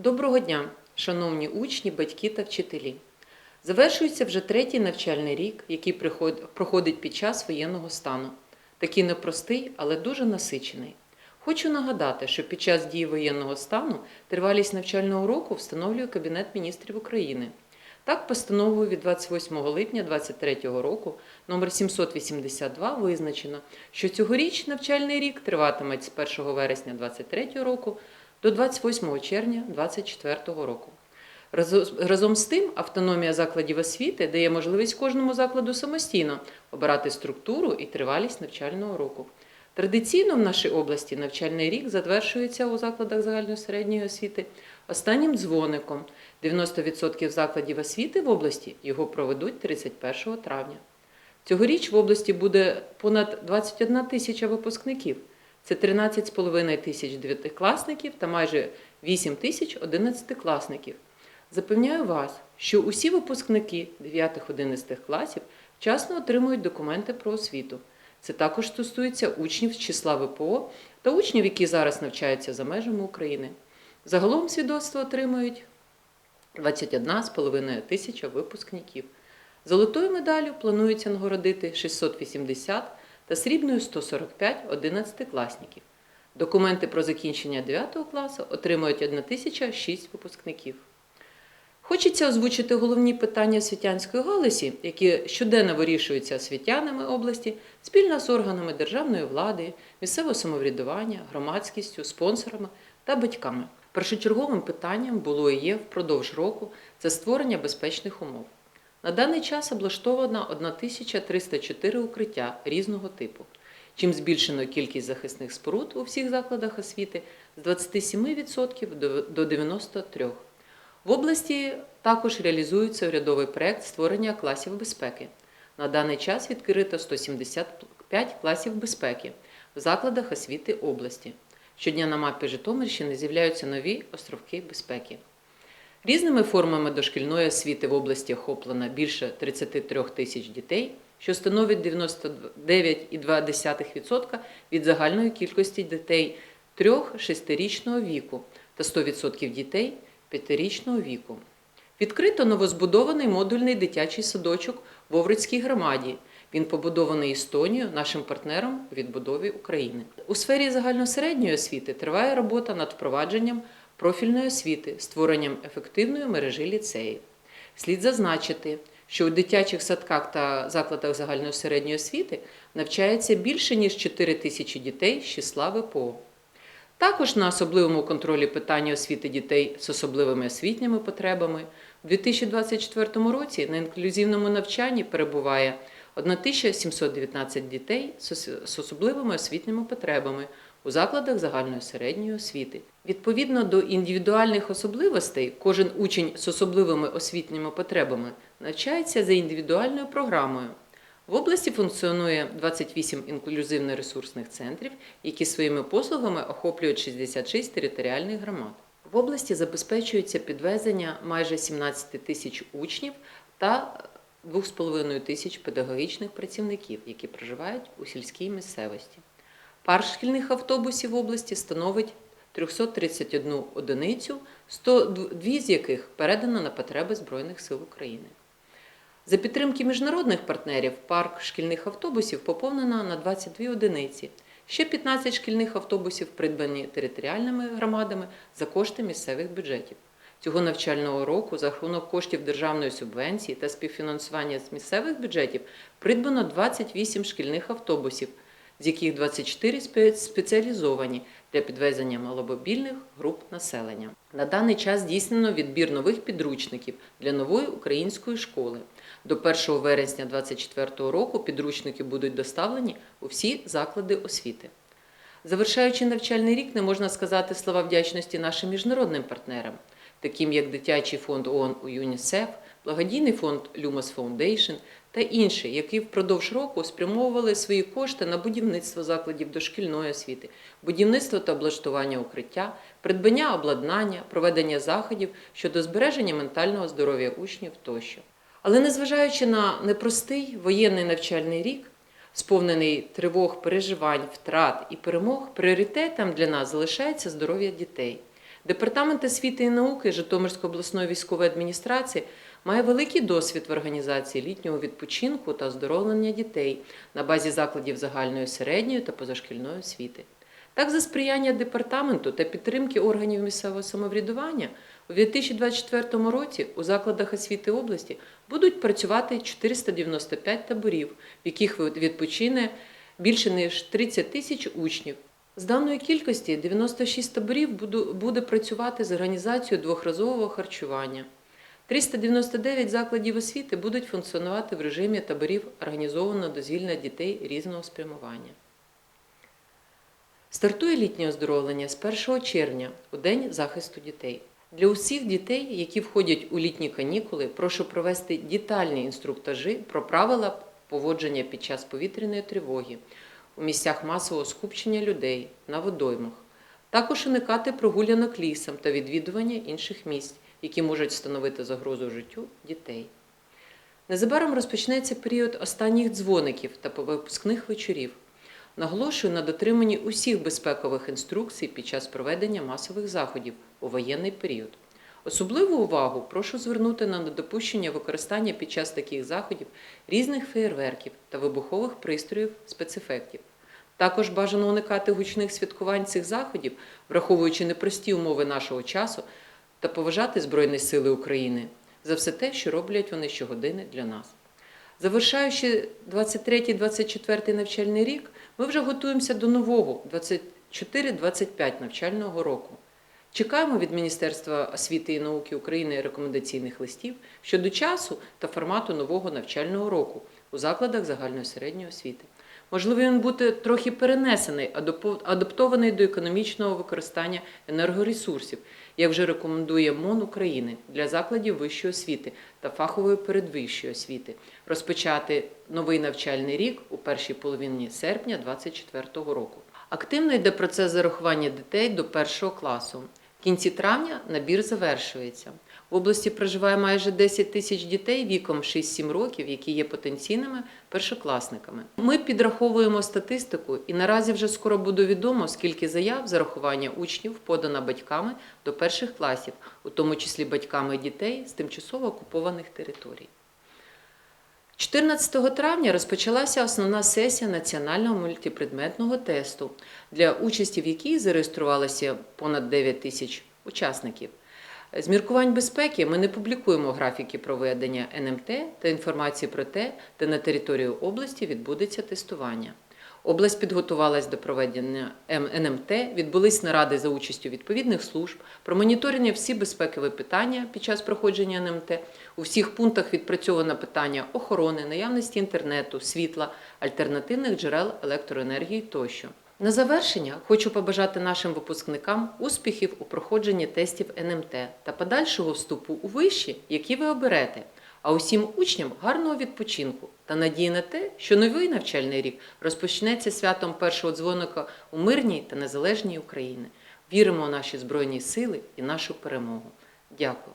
Доброго дня, шановні учні, батьки та вчителі. Завершується вже третій навчальний рік, який проходить під час воєнного стану. Такий непростий, але дуже насичений. Хочу нагадати, що під час дії воєнного стану тривалість навчального року встановлює Кабінет міністрів України. Так, постановою від 28 липня 2023 року номер 782 визначено, що цьогоріч навчальний рік триватиме з 1 вересня 2023 року до 28 червня 2024 року. Разом з тим, автономія закладів освіти дає можливість кожному закладу самостійно обирати структуру і тривалість навчального року. Традиційно в нашій області навчальний рік завершується у закладах загальної середньої освіти останнім дзвоником. 90% закладів освіти в області його проведуть 31 травня. Цьогоріч в області буде понад 21 тисяча випускників. Це 13,5 тисяч дев'ятикласників та майже 8 тисяч одинадцятикласників. Запевняю вас, що усі випускники 9-11 класів вчасно отримують документи про освіту. Це також стосується учнів з числа ВПО та учнів, які зараз навчаються за межами України. Загалом свідоцтво отримують 21,5 тисяча випускників. Золотою медаллю планується нагородити 680 та срібною 145 одинадцятикласників. Документи про закінчення 9 класу отримують 1006 випускників. Хочеться озвучити головні питання освітянської галузі, які щоденно вирішуються освітянами області спільно з органами державної влади, місцевого самоврядування, громадськістю, спонсорами та батьками. Першочерговим питанням було і є впродовж року це створення безпечних умов. На даний час облаштовано 1304 укриття різного типу, чим збільшено кількість захисних споруд у всіх закладах освіти з 27% до- до 93%. В області також реалізується урядовий проект створення класів безпеки. На даний час відкрито 175 класів безпеки в закладах освіти області. Щодня на мапі Житомирщини з'являються нові островки безпеки. Різними формами дошкільної освіти в області охоплено більше 33 тисяч дітей, що становить 99,2% від загальної кількості дітей 3-6-річного віку та 100% дітей 5-річного віку. Відкрито новозбудований модульний дитячий садочок в Овруцькій громаді. Він побудований Естонією, нашим партнером у відбудові України. У сфері загальносередньої освіти триває робота над впровадженням профільної освіти, створенням ефективної мережі ліцеїв. Слід зазначити, що у дитячих садках та закладах загальної середньої освіти навчається більше ніж 4 тисячі дітей з числа ВПО. Також на особливому контролі питання освіти дітей з особливими освітніми потребами у 2024 році на інклюзивному навчанні перебуває 1719 дітей з особливими освітніми потребами у закладах загальної середньої освіти. Відповідно до індивідуальних особливостей, кожен учень з особливими освітніми потребами навчається за індивідуальною програмою. В області функціонує 28 інклюзивно-ресурсних центрів, які своїми послугами охоплюють 66 територіальних громад. В області забезпечується підвезення майже 17 тисяч учнів та 2,5 тисяч педагогічних працівників, які проживають у сільській місцевості. Парк шкільних автобусів області становить 331 одиницю, 102 з яких передано на потреби Збройних сил України. За підтримки міжнародних партнерів парк шкільних автобусів поповнено на 22 одиниці. Ще 15 шкільних автобусів придбані територіальними громадами за кошти місцевих бюджетів. Цього навчального року за рахунок коштів державної субвенції та співфінансування з місцевих бюджетів придбано 28 шкільних автобусів, з яких 24 спеціалізовані для підвезення маломобільних груп населення. На даний час здійснено відбір нових підручників для нової української школи. До 1 вересня 2024 року підручники будуть доставлені у всі заклади освіти. Завершаючи навчальний рік, не можна сказати слова вдячності нашим міжнародним партнерам, таким як Дитячий фонд ООН у ЮНІСЕФ, благодійний фонд Lumos Foundation та інші, які впродовж року спрямовували свої кошти на будівництво закладів дошкільної освіти, будівництво та облаштування укриття, придбання обладнання, проведення заходів щодо збереження ментального здоров'я учнів тощо. Але незважаючи на непростий воєнний навчальний рік, сповнений тривог, переживань, втрат і перемог, пріоритетом для нас залишається здоров'я дітей. Департамент освіти і науки Житомирської обласної військової адміністрації має великий досвід в організації літнього відпочинку та оздоровлення дітей на базі закладів загальної середньої та позашкільної освіти. Так, за сприяння департаменту та підтримки органів місцевого самоврядування у 2024 році у закладах освіти області будуть працювати 495 таборів, в яких відпочине більше ніж 30 тисяч учнів. З даної кількості 96 таборів буде працювати з організацією двохразового харчування. 399 закладів освіти будуть функціонувати в режимі таборів організованого дозвілля дітей різного спрямування. Стартує літнє оздоровлення з 1 червня у День захисту дітей. Для усіх дітей, які входять у літні канікули, прошу провести детальні інструктажі про правила поводження під час повітряної тривоги у місцях масового скупчення людей на водоймах. Також уникати прогулянок лісом та відвідування інших місць, які можуть становити загрозу життю дітей. Незабаром розпочнеться період останніх дзвоників та випускних вечорів. Наголошую на дотриманні усіх безпекових інструкцій під час проведення масових заходів у воєнний період. Особливу увагу прошу звернути на недопущення використання під час таких заходів різних феєрверків та вибухових пристроїв спецефектів. Також бажано уникати гучних святкувань цих заходів, враховуючи непрості умови нашого часу, та поважати Збройні Сили України за все те, що роблять вони щогодини для нас. Завершаючи 23-24 навчальний рік, ми вже готуємося до нового 24-25 навчального року. Чекаємо від Міністерства освіти і науки України рекомендаційних листів щодо часу та формату нового навчального року у закладах загальної середньої освіти. Можливо, він буде трохи перенесений, адаптований до економічного використання енергоресурсів, як вже рекомендує МОН України для закладів вищої освіти та фахової передвищої освіти, розпочати новий навчальний рік у першій половині серпня 2024 року. Активно йде процес зарахування дітей до першого класу. Кінці травня набір завершується. В області проживає майже 10 тисяч дітей віком 6-7 років, які є потенційними першокласниками. Ми підраховуємо статистику, і наразі вже скоро буде відомо, скільки заяв зарахування учнів подано батьками до перших класів, у тому числі батьками дітей з тимчасово окупованих територій. 14 травня розпочалася основна сесія національного мультипредметного тесту, для участі в якій зареєструвалося понад 9 тисяч учасників. З міркувань безпеки ми не публікуємо графіки проведення НМТ та інформації про те, де на території області відбудеться тестування. Область підготувалась до проведення НМТ, відбулись наради за участю відповідних служб, про моніторення всі безпекові питання під час проходження НМТ. У всіх пунктах відпрацьовано питання охорони, наявності інтернету, світла, альтернативних джерел електроенергії тощо. На завершення хочу побажати нашим випускникам успіхів у проходженні тестів НМТ та подальшого вступу у виші, які ви оберете. А усім учням гарного відпочинку та надії на те, що новий навчальний рік розпочнеться святом першого дзвоника у мирній та незалежній Україні. Віримо у наші збройні сили і нашу перемогу. Дякую.